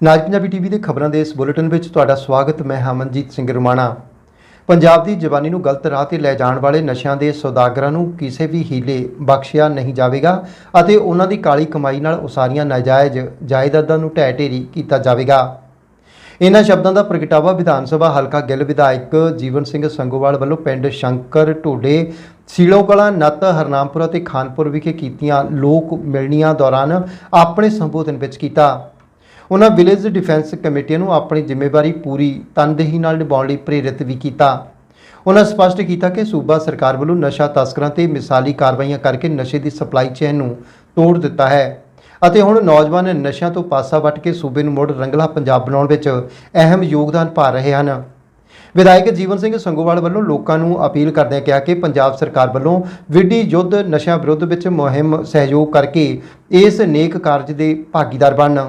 ਨਾਜ Punjabi TV ਦੇ ਖਬਰਾਂ ਦੇ ਇਸ ਬੁਲੇਟਿਨ ਵਿੱਚ ਤੁਹਾਡਾ ਸਵਾਗਤ, ਮੈਂ ਹਮਨਜੀਤ ਸਿੰਘ ਰੁਮਾਣਾ। ਪੰਜਾਬ ਦੀ ਜਵਾਨੀ ਨੂੰ ਗਲਤ ਰਾਹ ਤੇ ਲੈ ਜਾਣ ਵਾਲੇ ਨਸ਼ਿਆਂ ਦੇ ਸੌਦਾਗਰਾਂ ਨੂੰ ਕਿਸੇ ਵੀ ਹੀਲੇ ਬਖਸ਼ਿਆ ਨਹੀਂ ਜਾਵੇਗਾ ਅਤੇ ਉਹਨਾਂ ਦੀ ਕਾਲੀ ਕਮਾਈ ਨਾਲ ਉਸਾਰੀਆਂ ਨਾਜਾਇਜ਼ ਜਾਇਦਾਦਾਂ ਨੂੰ ਢਹਿ ਢੇਰੀ ਕੀਤਾ ਜਾਵੇਗਾ। ਇਹਨਾਂ ਸ਼ਬਦਾਂ ਦਾ ਪ੍ਰਗਟਾਵਾ ਵਿਧਾਨ ਸਭਾ ਹਲਕਾ ਗਿੱਲ ਵਿਧਾਇਕ ਜੀਵਨ ਸਿੰਘ ਸੰਗੋਵਾਲ ਵੱਲੋਂ ਪਿੰਡ ਸ਼ੰਕਰ, ਢੋਡੇ ਸੀਲੋਂ ਕਲਾਂ ਨੱਤ, ਹਰਨਾਮਪੁਰ ਅਤੇ ਖਾਨਪੁਰ ਵਿਖੇ ਕੀਤੀਆਂ ਲੋਕ ਮਿਲਣੀਆਂ ਦੌਰਾਨ ਆਪਣੇ ਸੰਬੋਧਨ ਵਿੱਚ ਕੀਤਾ। ਉਹਨਾਂ ਵਿਲੇਜ ਡਿਫੈਂਸ ਕਮੇਟੀਆਂ ਨੂੰ ਆਪਣੀ ਜ਼ਿੰਮੇਵਾਰੀ ਪੂਰੀ ਤਨਦੇਹੀ ਨਾਲ ਨਿਭਾਉਣ ਲਈ ਪ੍ਰੇਰਿਤ ਵੀ ਕੀਤਾ। ਉਹਨਾਂ ਸਪਸ਼ਟ ਕੀਤਾ ਕਿ ਸੂਬਾ ਸਰਕਾਰ ਵੱਲੋਂ ਨਸ਼ਾ ਤਸਕਰਾਂ ਤੇ ਮਿਸਾਲੀ ਕਾਰਵਾਈਆਂ ਕਰਕੇ ਨਸ਼ੇ ਦੀ ਸਪਲਾਈ ਚੇਨ ਨੂੰ ਤੋੜ ਦਿੱਤਾ ਹੈ ਅਤੇ ਹੁਣ ਨੌਜਵਾਨ ਨਸ਼ਿਆਂ ਤੋਂ ਪਾਸਾ ਵੱਟ ਕੇ ਸੂਬੇ ਨੂੰ ਮੁੜ ਰੰਗਲਾ ਪੰਜਾਬ ਬਣਾਉਣ ਵਿੱਚ ਅਹਿਮ ਯੋਗਦਾਨ ਪਾ ਰਹੇ ਹਨ। ਵਿਧਾਇਕ ਜੀਵਨ ਸਿੰਘ ਸੰਗੋਵਾਲ ਵੱਲੋਂ ਲੋਕਾਂ ਨੂੰ ਅਪੀਲ ਕਰਦਿਆਂ ਕਿਹਾ ਕਿ ਪੰਜਾਬ ਸਰਕਾਰ ਵੱਲੋਂ ਵਿੱਢੀ ਯੁੱਧ ਨਸ਼ਿਆਂ ਵਿਰੁੱਧ ਵਿੱਚ ਮੁਹਿੰਮ ਸਹਿਯੋਗ ਕਰਕੇ ਇਸ ਨੇਕ ਕਾਰਜ ਦੇ ਭਾਗੀਦਾਰ ਬਣਨ।